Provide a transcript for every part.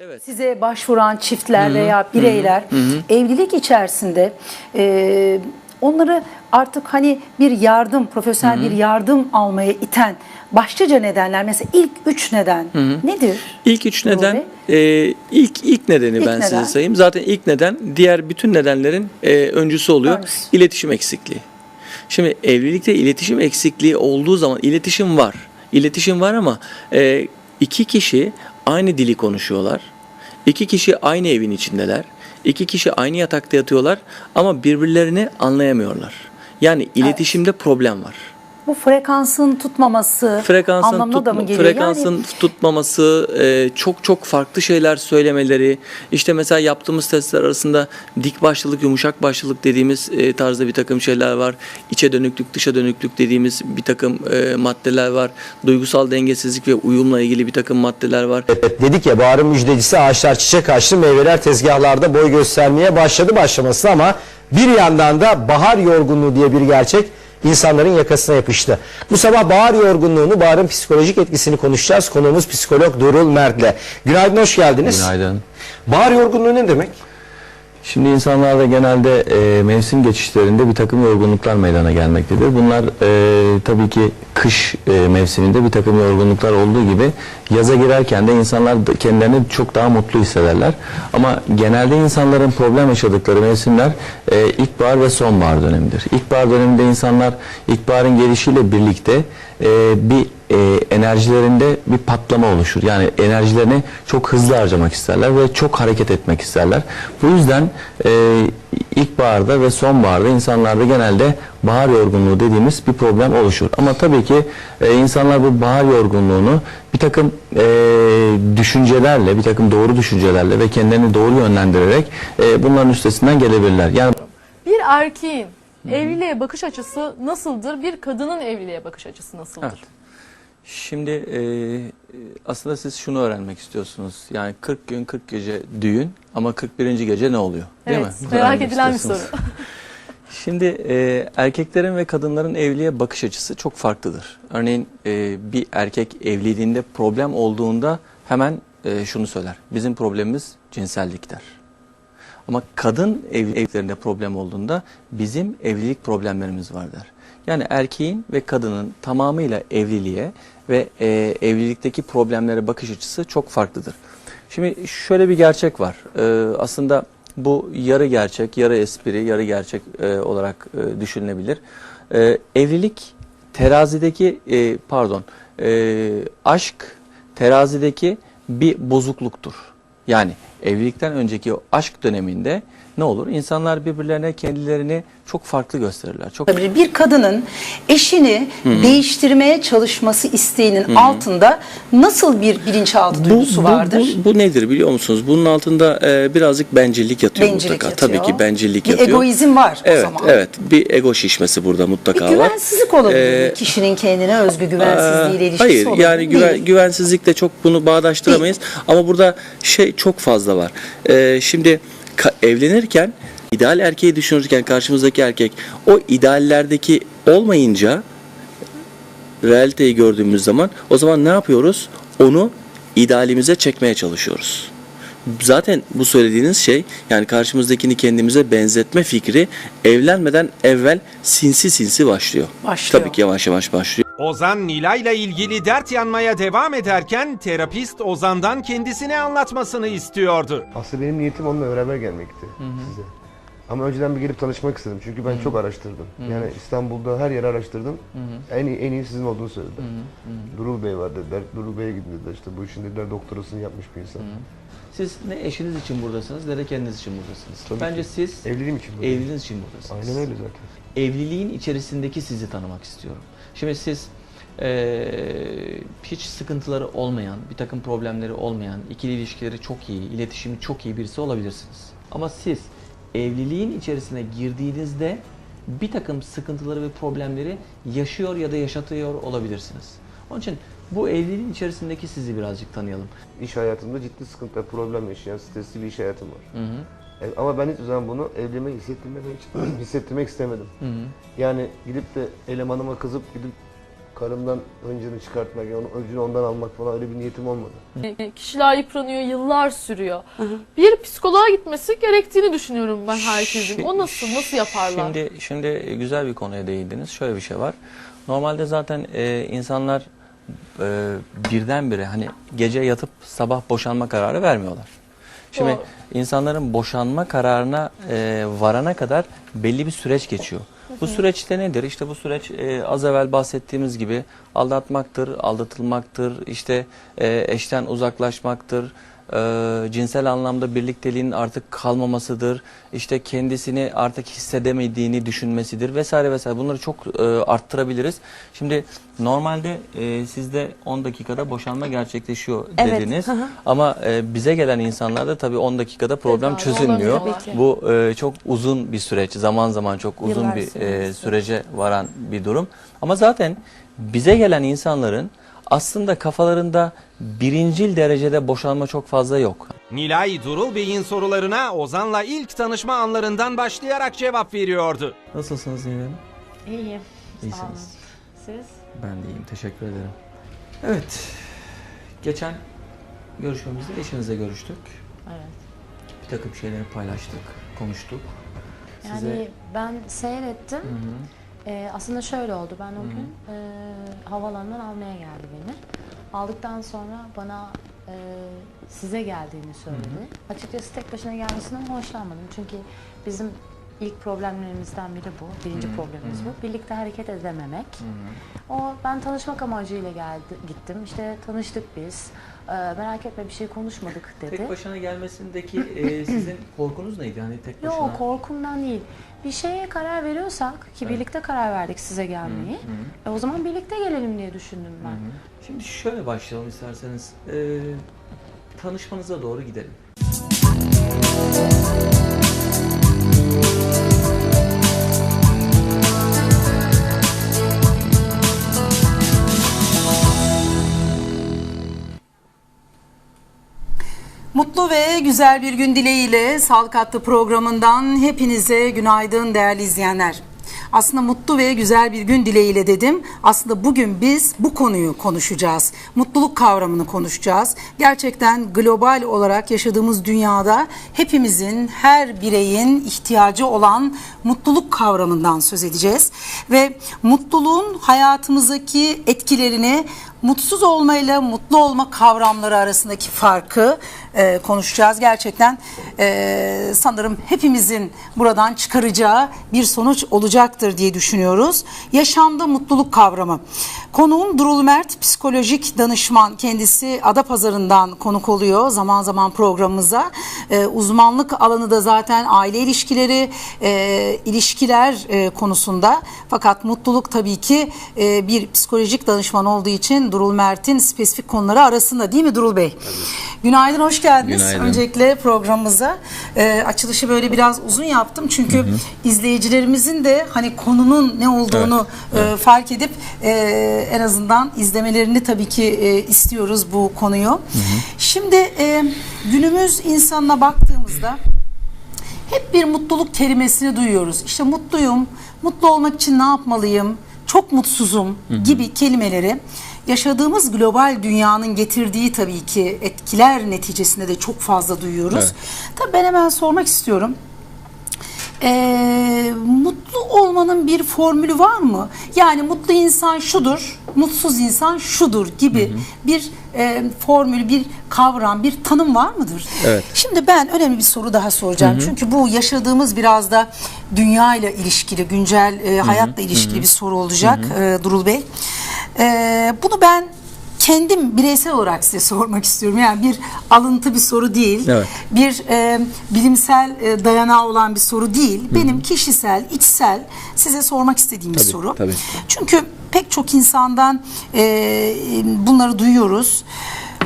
Evet. Size başvuran çiftler veya bireyler evlilik içerisinde e, onları artık hani bir yardım, profesyonel bir yardım almaya iten başlıca nedenler mesela ilk üç neden nedir? İlk üç Nuri? neden, e, ilk ilk nedeni İlk ben neden. size sayayım. Zaten ilk neden diğer bütün nedenlerin e, öncüsü oluyor. Öncüsü. İletişim eksikliği. Şimdi evlilikte iletişim eksikliği olduğu zaman iletişim var. İletişim var ama e, iki kişi aynı dili konuşuyorlar. İki kişi aynı evin içindeler. İki kişi aynı yatakta yatıyorlar ama birbirlerini anlayamıyorlar. Yani iletişimde problem var. Bu frekansın tutmaması frekansın anlamına da mı tutma- geliyor? frekansın Yani tutmaması, e, çok çok farklı şeyler söylemeleri. İşte mesela yaptığımız testler arasında dik başlılık, yumuşak başlılık dediğimiz e, tarzda bir takım şeyler var. İçe dönüklük, dışa dönüklük dediğimiz bir takım e, maddeler var. Duygusal dengesizlik ve uyumla ilgili bir takım maddeler var. Dedik ya baharın müjdecisi ağaçlar çiçek açtı meyveler tezgahlarda boy göstermeye başladı başlaması ama bir yandan da bahar yorgunluğu diye bir gerçek insanların yakasına yapıştı. Bu sabah bahar yorgunluğunu, baharın psikolojik etkisini konuşacağız. Konuğumuz psikolog Durul Mert'le. Günaydın, hoş geldiniz. Günaydın. Bahar yorgunluğu ne demek? Şimdi insanlarda genelde e, mevsim geçişlerinde bir takım yorgunluklar meydana gelmektedir. Bunlar e, tabii ki kış e, mevsiminde bir takım yorgunluklar olduğu gibi yaza girerken de insanlar kendilerini çok daha mutlu hissederler. Ama genelde insanların problem yaşadıkları mevsimler e, ilkbahar ve sonbahar dönemidir. İlkbahar döneminde insanlar ilkbaharın gelişiyle birlikte e, bir e, enerjilerinde bir patlama oluşur. Yani enerjilerini çok hızlı harcamak isterler ve çok hareket etmek isterler. Bu yüzden e, ilkbaharda ve sonbaharda insanlarda genelde bahar yorgunluğu dediğimiz bir problem oluşur. Ama tabii ki e, insanlar bu bahar yorgunluğunu bir takım e, düşüncelerle, bir takım doğru düşüncelerle ve kendilerini doğru yönlendirerek e, bunların üstesinden gelebilirler. Yani Bir erkeğin evliliğe bakış açısı nasıldır? Bir kadının evliliğe bakış açısı nasıldır? Evet. Şimdi e, aslında siz şunu öğrenmek istiyorsunuz. Yani 40 gün 40 gece düğün ama 41. gece ne oluyor? Değil Evet, mi? merak Öğrenmek edilen bir soru. Şimdi e, erkeklerin ve kadınların evliliğe bakış açısı çok farklıdır. Örneğin e, bir erkek evliliğinde problem olduğunda hemen e, şunu söyler. Bizim problemimiz cinsellik der. Ama kadın ev, evliliklerinde problem olduğunda bizim evlilik problemlerimiz var der. Yani erkeğin ve kadının tamamıyla evliliğe ve e, evlilikteki problemlere bakış açısı çok farklıdır. Şimdi şöyle bir gerçek var. E, aslında bu yarı gerçek, yarı espri, yarı gerçek e, olarak e, düşünülebilir. E, evlilik terazideki, e, pardon, e, aşk terazideki bir bozukluktur. Yani evlilikten önceki aşk döneminde ne olur? İnsanlar birbirlerine kendilerini çok farklı gösterirler. Çok olabilir. bir kadının eşini değiştirmeye çalışması isteğinin altında nasıl bir bilinçaltı duygusu vardır? Bu, bu nedir biliyor musunuz? Bunun altında e, birazcık bencillik yatıyor Bencillik mutlaka. yatıyor. Tabii ki bencillik bir yatıyor. egoizm var o evet, zaman. Evet, bir ego şişmesi burada Bir mutlaka var. güvensizlik olabilir. Ee? Kişinin kendine özgü güvensizliğiyle ilişkisi Hayır olabilir. yani güven, Değil. güvensizlikle çok bunu bağdaştıramayız. Ama burada şey çok fazla var. Ee, şimdi evlenirken ideal erkeği düşünürken karşımızdaki erkek o ideallerdeki olmayınca realiteyi gördüğümüz zaman o zaman ne yapıyoruz? Onu idealimize çekmeye çalışıyoruz. Zaten bu söylediğiniz şey yani karşımızdakini kendimize benzetme fikri evlenmeden evvel sinsi sinsi başlıyor. Başlıyor. Tabii ki yavaş yavaş başlıyor. Ozan Nilay'la ilgili dert yanmaya devam ederken terapist Ozan'dan kendisine anlatmasını istiyordu. Aslında benim niyetim onunla beraber gelmekti size. Ama önceden bir gelip tanışmak istedim çünkü ben çok araştırdım. Yani İstanbul'da her yeri araştırdım. En iyi, en iyi sizin olduğunu söylediler. Durul Bey var dediler. Durul Bey'e gidin dediler. İşte bu işin dediler doktorasını yapmış bir insan. Siz ne eşiniz için buradasınız ne de kendiniz için buradasınız. Tabii Bence ki. siz Evliliğim için buradayım. evliliğiniz için buradasınız. Aynen öyle zaten. Evliliğin içerisindeki sizi tanımak istiyorum. Şimdi siz eee, hiç sıkıntıları olmayan, bir takım problemleri olmayan, ikili ilişkileri çok iyi, iletişimi çok iyi birisi olabilirsiniz. Ama siz evliliğin içerisine girdiğinizde bir takım sıkıntıları ve problemleri yaşıyor ya da yaşatıyor olabilirsiniz. Onun için bu evliliğin içerisindeki sizi birazcık tanıyalım. İş hayatımda ciddi sıkıntı, problem yaşayan, stresli bir iş hayatım var. Hı hı. E, Ama ben hiçbir zaman bunu evliliğime hissettirmek, hissettirmek istemedim. Hı hı. Yani gidip de elemanıma kızıp gidip karımdan öncünü çıkartmak, onun öncünü ondan almak falan öyle bir niyetim olmadı. E, Kişiler yıpranıyor, yıllar sürüyor. Bir psikoloğa gitmesi gerektiğini düşünüyorum ben herkesin. O nasıl, nasıl yaparlar? Şimdi şimdi güzel bir konuya değindiniz. Şöyle bir şey var. Normalde zaten e, insanlar e, birdenbire hani gece yatıp sabah boşanma kararı vermiyorlar. Şimdi Doğru. insanların boşanma kararına e, varana kadar belli bir süreç geçiyor. Bu süreçte nedir? İşte bu süreç e, az evvel bahsettiğimiz gibi aldatmaktır, aldatılmaktır, işte e, eşten uzaklaşmaktır, e, cinsel anlamda birlikteliğin artık kalmamasıdır, işte kendisini artık hissedemediğini düşünmesidir vesaire vesaire. Bunları çok e, arttırabiliriz. Şimdi normalde e, sizde 10 dakikada boşanma gerçekleşiyor Evet, dediniz. hı hı. Ama e, bize gelen insanlarda tabii 10 dakikada problem Tedavi çözülmüyor. olamıyorlar. Tabii ki. Bu e, çok uzun bir süreç. Zaman zaman çok uzun Yıllar bir süren e, bir sürece varan bir durum. Ama zaten bize gelen insanların aslında kafalarında birincil derecede boşanma çok fazla yok. Nilay Durul Bey'in sorularına Ozan'la ilk tanışma anlarından başlayarak cevap veriyordu. Nasılsınız Nilay Hanım? İyiyim. Sağ olun. İyisiniz. Siz? Ben de iyiyim. Teşekkür ederim. Evet. Geçen görüşmemizde eşinizle görüştük. Evet. Bir takım şeyleri paylaştık, konuştuk. Yani Size- ben seyrettim. Hı hı. Ee, aslında şöyle oldu. Ben o gün e, havalandan almaya geldi beni. Aldıktan sonra bana e, size geldiğini söyledi. Açıkçası tek başına gelmesinden hoşlanmadım. Çünkü bizim ilk problemlerimizden biri bu. Birinci problemimiz bu. Birlikte hareket edememek. O ben tanışmak amacıyla geldi, gittim. İşte tanıştık biz. Ee, merak etme bir şey konuşmadık dedi. Tek başına gelmesindeki e, sizin korkunuz neydi? Hani tek başına... Yok korkumdan değil. Bir şeye karar veriyorsak ki birlikte karar verdik size gelmeyi. E, o zaman birlikte gelelim diye düşündüm ben. Şimdi şöyle başlayalım isterseniz. Ee, tanışmanıza doğru gidelim. Mutlu ve güzel bir gün dileğiyle Sağlık Hattı programından hepinize günaydın değerli izleyenler. Aslında mutlu ve güzel bir gün dileğiyle dedim. Aslında bugün biz bu konuyu konuşacağız. Mutluluk kavramını konuşacağız. Gerçekten global olarak yaşadığımız dünyada hepimizin, her bireyin ihtiyacı olan mutluluk kavramından söz edeceğiz. Ve mutluluğun hayatımızdaki etkilerini mutsuz olmayla mutlu olma kavramları arasındaki farkı e, konuşacağız. Gerçekten e, sanırım hepimizin buradan çıkaracağı bir sonuç olacaktır diye düşünüyoruz. Yaşamda mutluluk kavramı. Konuğum Durul Mert, psikolojik danışman. Kendisi Adapazarı'ndan konuk oluyor zaman zaman programımıza. E, uzmanlık alanı da zaten aile ilişkileri, e, ilişkiler e, konusunda. Fakat mutluluk tabii ki e, bir psikolojik danışman olduğu için Durul Mert'in spesifik konuları arasında değil mi Durul Bey? Günaydın, hoş geldiniz. Günaydın. Öncelikle programımıza e, açılışı böyle biraz uzun yaptım. Çünkü izleyicilerimizin de hani konunun ne olduğunu e, fark edip e, en azından izlemelerini tabii ki e, istiyoruz bu konuyu. Şimdi e, günümüz insanına baktığımızda hep bir mutluluk kelimesini duyuyoruz. İşte mutluyum, mutlu olmak için ne yapmalıyım, çok mutsuzum gibi kelimeleri yaşadığımız global dünyanın getirdiği tabii ki etkiler neticesinde de çok fazla duyuyoruz. Evet. Tabii ben hemen sormak istiyorum. Ee, mutlu olmanın bir formülü var mı? Yani mutlu insan şudur, mutsuz insan şudur gibi bir e, formül, bir kavram, bir tanım var mıdır? Evet. Şimdi ben önemli bir soru daha soracağım. Çünkü bu yaşadığımız biraz da dünya ile ilişkili, güncel e, hayatla ilişkili bir soru olacak e, Durul Bey. E, bunu ben kendim bireysel olarak size sormak istiyorum. Yani bir alıntı bir soru değil. Evet. Bir e, bilimsel e, dayanağı olan bir soru değil. Benim kişisel, içsel size sormak istediğim bir Tabii, soru. tabii. Çünkü pek çok insandan e, bunları duyuyoruz.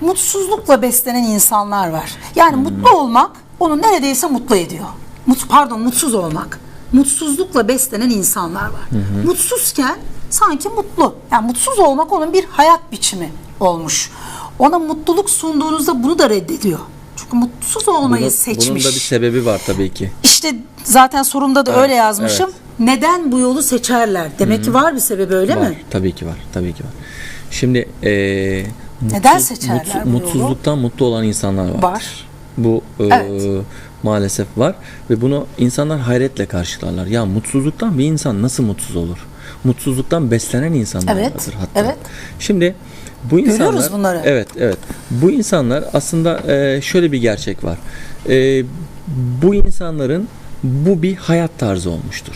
Mutsuzlukla beslenen insanlar var. Yani mutlu olmak onu neredeyse mutlu ediyor. Mut, pardon mutsuz olmak. Mutsuzlukla beslenen insanlar var. Mutsuzken sanki mutlu. Yani mutsuz olmak onun bir hayat biçimi olmuş. Ona mutluluk sunduğunuzda bunu da reddediyor. Çünkü mutsuz olmayı seçmiş. Bunun da bir sebebi var tabii ki. İşte zaten sorumda da öyle yazmışım. neden bu yolu seçerler? Demek ki var bir sebebi öyle var, mi? Tabii ki var. Tabii ki var. Şimdi eee Neden seçerler bu yolu? mutsuzluktan mutlu olan insanlar var. Var. Bu Evet. maalesef var ve bunu insanlar hayretle karşılarlar. Ya mutsuzluktan bir insan nasıl mutsuz olur? Mutsuzluktan beslenen insanlar Evet, vardır hatta. evet. Şimdi bu insanlar Görüyoruz bunları. Evet, evet. Bu insanlar aslında eee, şöyle bir gerçek var. Eee, bu insanların bu bir hayat tarzı olmuştur.